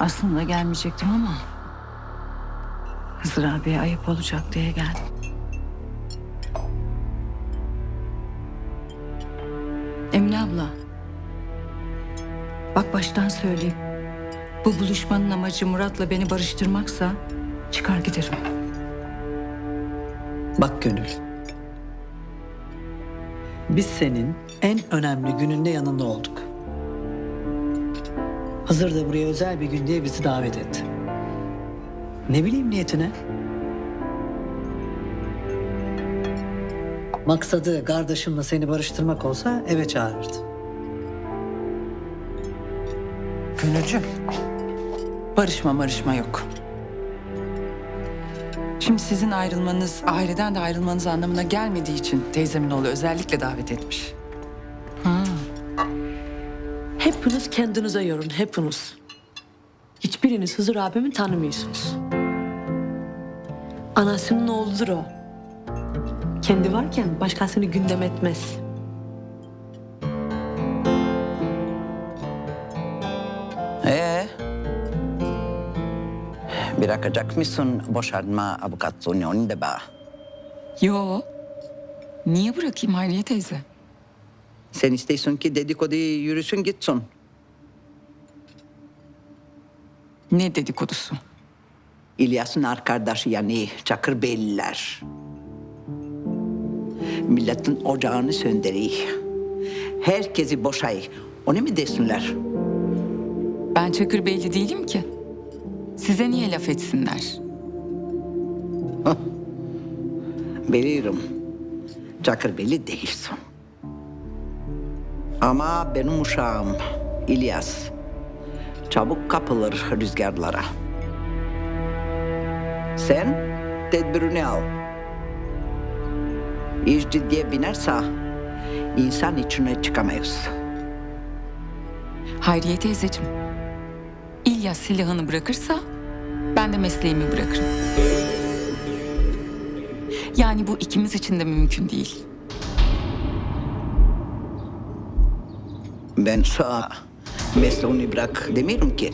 Aslında gelmeyecektim ama... Hızır abiye ayıp olacak diye geldim. Emine abla. Bak baştan söyleyeyim. Bu buluşmanın amacı Murat'la beni barıştırmaksa çıkar giderim. Bak Gönül. Biz senin en önemli gününde yanında olduk. Hazır da buraya özel bir gün diye bizi davet etti. Ne bileyim niyetine? Maksadı kardeşimle seni barıştırmak olsa eve çağırırdı. Gönülcüm. Barışma marışma yok. Şimdi sizin ayrılmanız aileden de ayrılmanız anlamına gelmediği için teyzemin oğlu özellikle davet etmiş. Hepiniz kendinize yorun, hepiniz. Hiçbiriniz Hızır abimi tanımıyorsunuz. Anasının oğludur o. Kendi varken başkasını gündem etmez. Ee, bırakacak mısın boşanma avukatlığını onu da bana? Yo. Niye bırakayım Hayriye teyze? Sen istiyorsun ki dedikodu yürüsün gitsin. Ne dedikodusu? İlyas'ın arkadaşı yani Çakırbeyliler. Milletin ocağını söndürüyor. Herkesi boşay. Onu mu desinler? Ben Çakır Beyli değilim ki. Size niye laf etsinler? Biliyorum. Çakırbeyli değilsin. Ama benim uşağım İlyas çabuk kapılır rüzgarlara. Sen tedbirini al. İş ciddiye binerse insan içine çıkamayız. Hayriye teyzeciğim. İlyas silahını bırakırsa ben de mesleğimi bırakırım. Yani bu ikimiz için de mümkün değil. Ben sana mesleğini bırak demiyorum ki.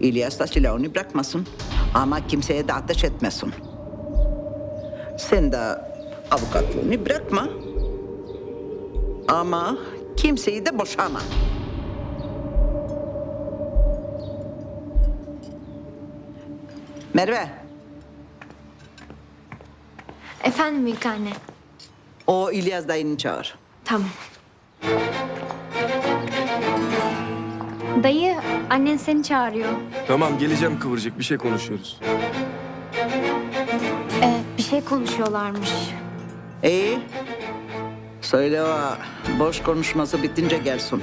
İlyas da silahını bırakmasın ama kimseye de ateş etmesin. Sen de avukatlığını bırakma. Ama kimseyi de boşama. Merve, Efendim büyük anne. o İlyas dayını çağır. Tamam. Dayı, annen seni çağırıyor. Tamam geleceğim kıvırcık bir şey konuşuyoruz. Ee, bir şey konuşuyorlarmış. İyi. Söyle o boş konuşması bitince gelsin.